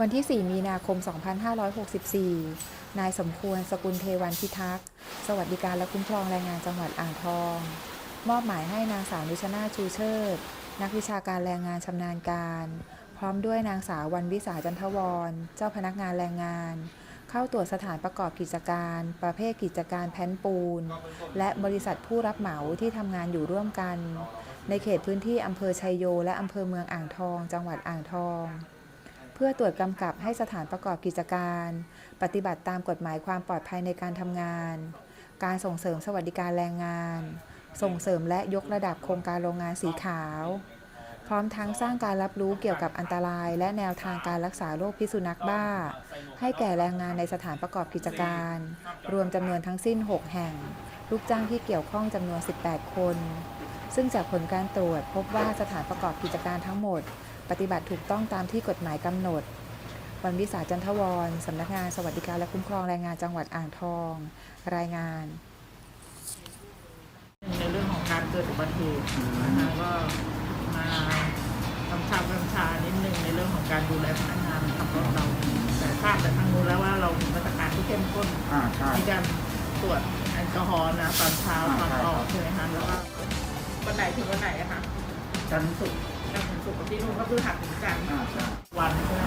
วันที่ 4 มีนาคม 2564 นายสมควร สกุลเทวันพิทักษ์ สวัสดิการและคุ้มครองแรงงานจังหวัดอ่างทอง มอบหมายให้นางสาวนุชนาชูเชิด นักวิชาการแรงงานชำนาญการ พร้อมด้วยนางสาววันวิสาจันทวร เจ้าพนักงานแรงงาน เข้าตรวจสถานประกอบกิจการ ประเภทกิจการแผ่นปูน และบริษัทผู้รับเหมาที่ทำงานอยู่ร่วมกัน ในเขตพื้นที่อำเภอชัยโย และอำเภอเมืองอ่างทอง จังหวัดอ่างทอง เพื่อตรวจกำกับให้สถานประกอบกิจการ ปฏิบัติตามกฎหมายความปลอดภัยในการทำงาน การส่งเสริมสวัสดิการแรงงาน ส่งเสริมและยกระดับโครงการโรงงานสีขาว พร้อมทั้งสร้างการรับรู้เกี่ยวกับอันตราย และแนวทางการรักษาโรคพิษสุนัขบ้า ให้แก่แรงงานในสถานประกอบกิจการ รวมจำนวนทั้งสิ้น 6 แห่ง ลูกจ้างที่เกี่ยวข้องจำนวน 18 คน ซึ่งจากผลการตรวจพบว่าสถานประกอบกิจการทั้งหมด ปฏิบัติถูกต้องตามที่กฎหมายกำหนด วันวิสาจันทวรสำนักงานสวัสดิการและคุ้มครองแรงงานจังหวัดอ่างทอง รายงาน ในเรื่องของการเกิดอุบัติเหตุนะคะก็มาทำชาบำชานิดนึงในเรื่องของการดูแลพนักงานขับรถเรา แต่ทราบแต่ทางนู้นแล้วว่าเรามีมาตรการที่เข้มข้นอ่าใช่มีการตรวจแอลกอฮอล์นะตอนเช้าตอนออกใช่ไหมคะแล้วก็วันไหนถึงวันไหนอะคะ จันทร์ศุกร์จันทร์ถึงศุกร์กับที่นู่นก็คือหักถึงจันทร์อ่าใช่วันโอ